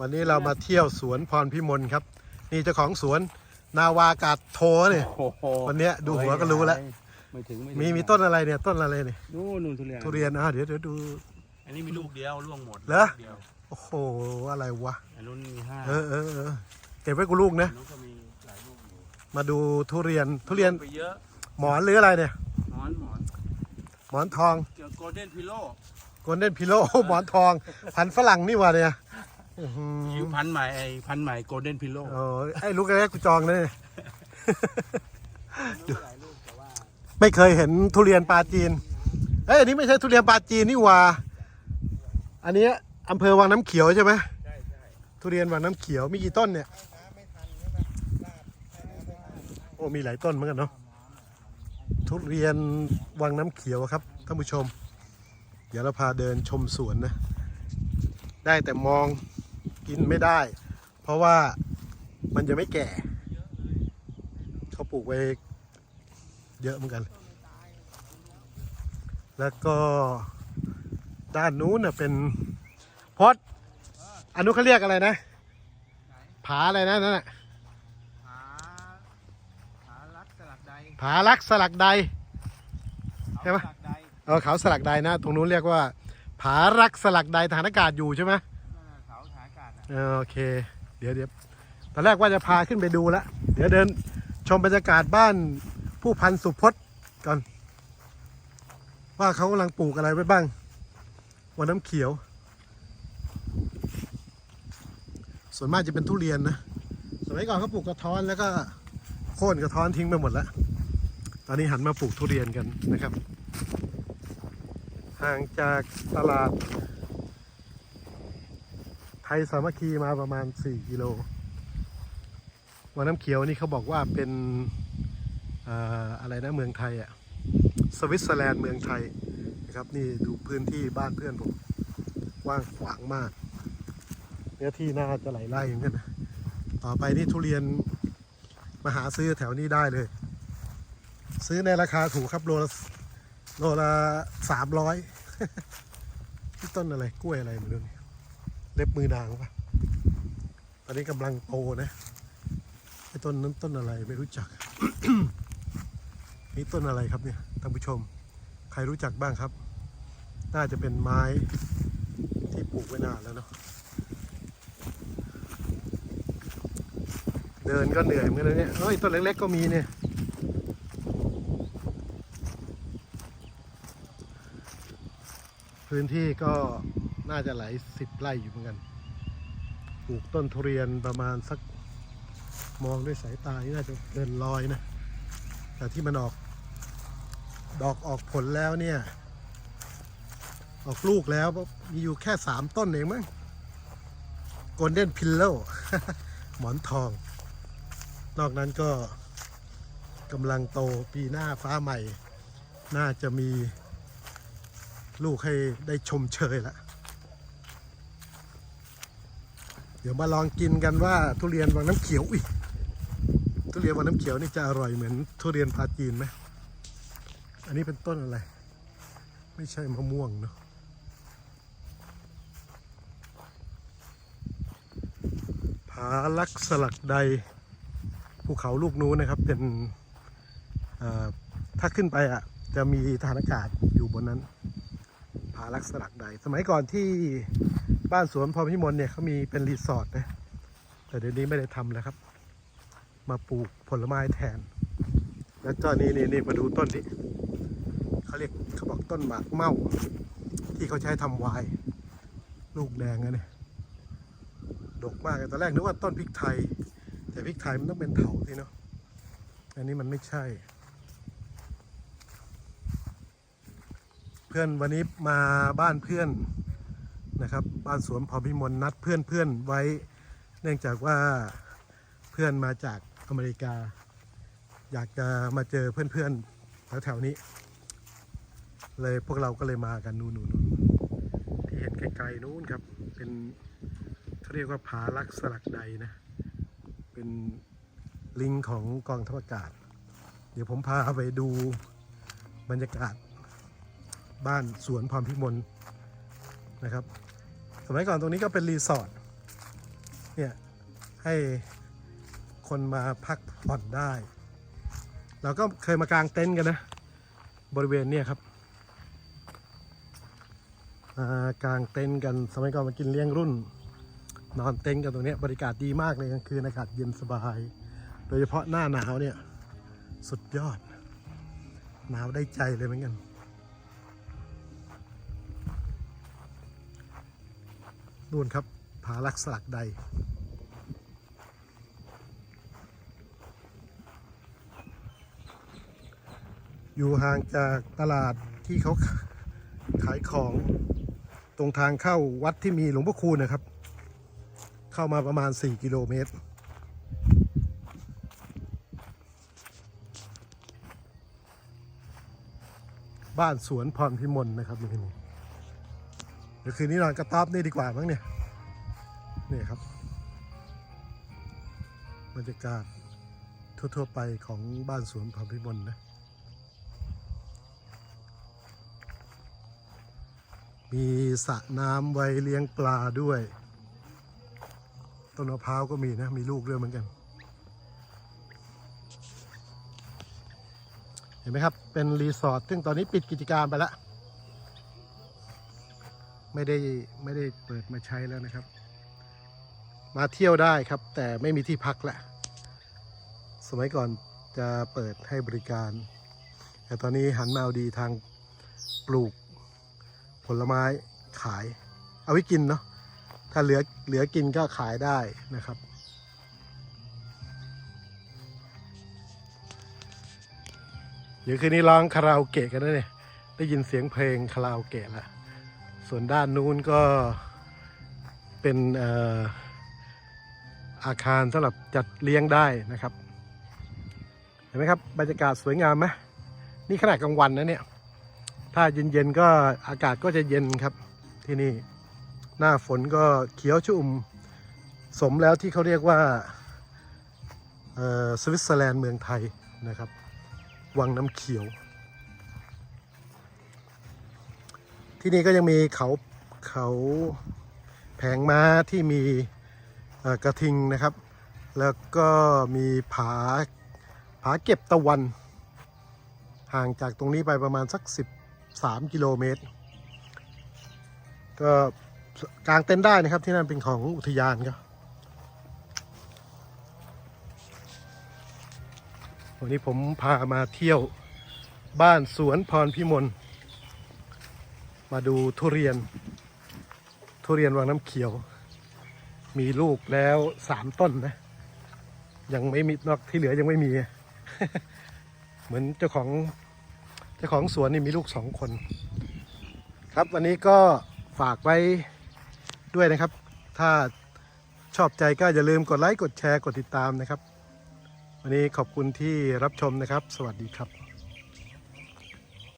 วันนี้เรามาเที่ยวสวนพรพิมลครับ นี่เจ้าของสวนนาวากาศโทเนี่ยโอ้โหวันเนี้ยดูหัวก็รู้แล้วไม่ถึงไถึงมีมีต้นอะไรเนี่ยต้นอะไรเนี่ยนู่นนู่นทุเรียนทุเรียนอะเดี๋ยวเดี๋ยวดู อันนี้มีลูกเดียวร่วงหมดเหรอลูกดียวโอ้โหอะไรวะอันนู้นมีห้าเออเออเออเก็บไว้กูลูกนะอันนู้นก็มีหลายลูกอยู่มาดูทุเรียนทุเรียนไปเยอะหมอนหรืออะไรเนี่ยหมอนหมอนหมอนทองเกี่ยวโกลเด้นพิโลโกลเด้นพิโลหมอนทอง พันธุ์ฝรั่งนี่หว่าเนี่ยอื้อหือ คิวพันธุ์ใหม่ไอ้พันธุ์ใหม่โกลเด้นพิโลโอ้ยไอ้ลูกแรกกูจองเลยหลายลูกแต่ว่าไม่เคยเห็นทุเรียนปลาจีน เอ้ยอันนี้ไม่ใช่ทุเรียนปลาจีนนี่หว่า อันนี้อำเภอวังน้ำเขียวใช่ไหมใช่ใช่ทุเรียนวังน้ำเขียวมีกี่ต้นเนี่ย โอ้มีหลายต้นเหมือนกันเนาะ ทุเรียนวังน้ำเขียวครับท่านผู้ชม เดี๋ยวเราพาเดินชมสวนนะ ได้แต่มอง กินไม่ได้ เพราะว่ามันจะไม่แก่ เขาปลูกไว้เยอะเหมือนกัน แล้วก็ด้านนู้นน่ะเป็นพอดอันนู้นเขาเรียกอะไรนะ ผาอะไรนะนั่นน่ะผาผาลักสลักใดผาลักสลักใดใช่ปะสลักใดเออเขาสลักใดนะ ตรงนู้นเรียกว่า ผารักสลักใดฐานอากาศอยู่ใช่ไหม โอเค เดี๋ยวเดี๋ยวตอนแรกว่าจะพาขึ้นไปดูละเดี๋ยวเดินชมบรรยากาศบ้านผู้พันสุพจน์ก่อน ว่าเขากำลังปลูกอะไรไว้บ้างวันน้ำเขียว ส่วนมากจะเป็นทุเรียนนะ สมัยก่อนเขาปลูกกระท้อนแล้วก็โค่นกระท้อนทิ้งไปหมดแล้ว ตอนนี้หันมาปลูกทุเรียนกันนะครับ ห่างจากตลาด ทยสามัคคีมาประมาณ 4 กิโลวันน้ำเขียวนี่เขาบอกว่าเป็นอะไรนะเมืองไทยอะสวิตเซอร์แลนด์เมืองไทยนะครับนี่ดูพื้นที่บ้านเพื่อนผมกว้างขวางมากเนื้อที่น่าจะหลายไร่เหมือนกันต่อไปนี่ทุเรียนมาหาซื้อแถวนี้ได้เลย ซื้อในราคาถูกครับโลละโลละสามร้อยที่ต้นอะไรกล้วยอะไรไม่รู้นี่ เล็บมือนางปะตอนนี้กำลังโตนะไอ้ต้นนั้นต้นอะไรไม่รู้จัก นี่ต้นอะไรครับเนี่ยท่านผู้ชม ใครรู้จักบ้างครับ น่าจะเป็นไม้ที่ปลูกไว้นานแล้วเนาะเดินก็เหนื่อยเหมือนกันเนี่ยเฮ้ยต้นเล็ก ๆ ก็มีเนี่ยพื้นที่ก็ น่าจะหลายสิบไร่อยู่เหมือนกัน ปลูกต้นทุเรียนประมาณสักมองด้วยสายตานี่น่าจะเกินร้อยนะ แต่ที่มันออก ดอกออกผลแล้วเนี่ย ออกลูกแล้วมีอยู่แค่สามต้นเองมั้งโกลเด้นพิลโลหมอนทอง นอกนั้นก็กำลังโตปีหน้าฟ้าใหม่ น่าจะมีลูกให้ได้ชมเชยละ เดี๋ยวมาลองกินกันว่าทุเรียนวังน้ำเขียวอุ้ยทุเรียนวังน้ำเขียวนี่จะอร่อยเหมือนทุเรียนปลาจีนไหมอันนี้เป็นต้นอะไร ไม่ใช่มะม่วงเนาะผาลักสลักใดภูเขาลูกนู้นนะครับเป็นถ้าขึ้นไปอะจะมีฐานอากาศอยู่บนนั้นผาลักสลักใด สมัยก่อนที่ บ้านสวนพรพิมลเนี่ยเขามีเป็นรีสอร์ทนะ แต่เดี๋ยวนี้ไม่ได้ทำแล้วครับ มาปลูกผลไม้แทน แล้วก็นี่นี่นี่มาดูต้นนี้เขาเรียกเขาบอกต้นหมากเม่าที่เขาใช้ทำไวน์ลูกแดงอะเนี่ยดกมากตอนแรกนึกว่าต้นพริกไทย แต่พริกไทยมันต้องเป็นเถาสิเนาะอันนี้มันไม่ใช่ เพื่อนวันนี้มาบ้านเพื่อน นะครับ บ้านสวนพอพิมลนัดเพื่อนเพื่อนไว้ เนื่องจากว่าเพื่อนมาจากอเมริกา อยากจะมาเจอเพื่อนๆแถวๆนี้ เลยพวกเราก็เลยมากันนู่นนู่นนู่นที่เห็นไกลๆนู้นครับ เป็นเขาเรียกว่าผาลักสลักใดนะ เป็นลิงของกองทัพอากาศ เดี๋ยวผมพาไปดูบรรยากาศบ้านสวนพรพิมลนะครับ สมัยก่อนตรงนี้ก็เป็นรีสอร์ทเนี่ยให้คนมาพักผ่อนได้ เราก็เคยมากางเต็นท์กันนะ บริเวณเนี่ยครับมากางเต็นท์กันสมัยก่อนมากินเลี้ยงรุ่น นอนเต็นท์กันตรงนี้บรรยากาศดีมากเลยกลางคืนอากาศเย็นสบาย โดยเฉพาะหน้าหนาวเนี่ยสุดยอด หนาวได้ใจเลยเหมือนกัน นู่นครับผาลักสลักใด อยู่ห่างจากตลาดที่เขาขายของตรงทางเข้าวัดที่มีหลวงพ่อคูณนะครับ เข้ามาประมาณ 4 กิโลเมตร บ้านสวนพรพิมลนะครับนี่นี่ ดี๋ยวคืนนี้นอนกระต๊อบนี่ดีกว่ามั้งเนี่ยนี่ครับบรรยากาศทั่ว ๆ ไปของบ้านสวนพรพิมลนะ มีสระน้ำไว้เลี้ยงปลาด้วย ต้นมะพร้าวก็มีนะ มีลูกด้วยเหมือนกัน เห็นไหมครับ เป็นรีสอร์ทซึ่งตอนนี้ปิดกิจการไปแล้ว ไม่ได้ไม่ได้เปิดมาใช้แล้วนะครับ มาเที่ยวได้ครับ แต่ไม่มีที่พักแหละ สมัยก่อนจะเปิดให้บริการ แต่ตอนนี้หันมาเอาดีทางปลูกผลไม้ขาย เอาไว้กินเนาะถ้าเหลือเหลือกินก็ขายได้นะครับ เดี๋ยวคืนนี้ร้องคาราโอเกะกันนะเนี่ยได้ยินเสียงเพลงคาราโอเกะแล้ว ส่วนด้านนู้นก็เป็นอาคารสำหรับจัดเลี้ยงได้นะครับ เห็นไหมครับบรรยากาศสวยงามไหมนี่ขนาดกลางวันนะเนี่ย ถ้าเย็นๆก็อากาศก็จะเย็นครับที่นี่ หน้าฝนก็เขียวชุ่ม สมแล้วที่เขาเรียกว่าสวิตเซอร์แลนด์เมืองไทยนะครับ วังน้ำเขียว ที่นี่ก็ยังมีเขาเขาแผงม้าที่มีกระทิงนะครับ แล้วก็มีผาผาเก็บตะวัน ห่างจากตรงนี้ไปประมาณสัก 13 กิโลเมตร ก็กางเต็นท์ได้นะครับที่นั่นเป็นของอุทยานครับวันนี้ผมพามาเที่ยวบ้านสวนพรพิมล มาดูทุเรียน ทุเรียนวังน้ำเขียว มีลูกแล้วสามต้นนะ ยังไม่มีนอกที่เหลือยังไม่มี เหมือนเจ้าของเจ้าของสวนนี่มีลูกสองคน ครับวันนี้ก็ฝากไว้ด้วยนะครับ ถ้าชอบใจก็อย่าลืมกดไลค์กดแชร์กดติดตามนะครับ วันนี้ขอบคุณที่รับชมนะครับ สวัสดีครับ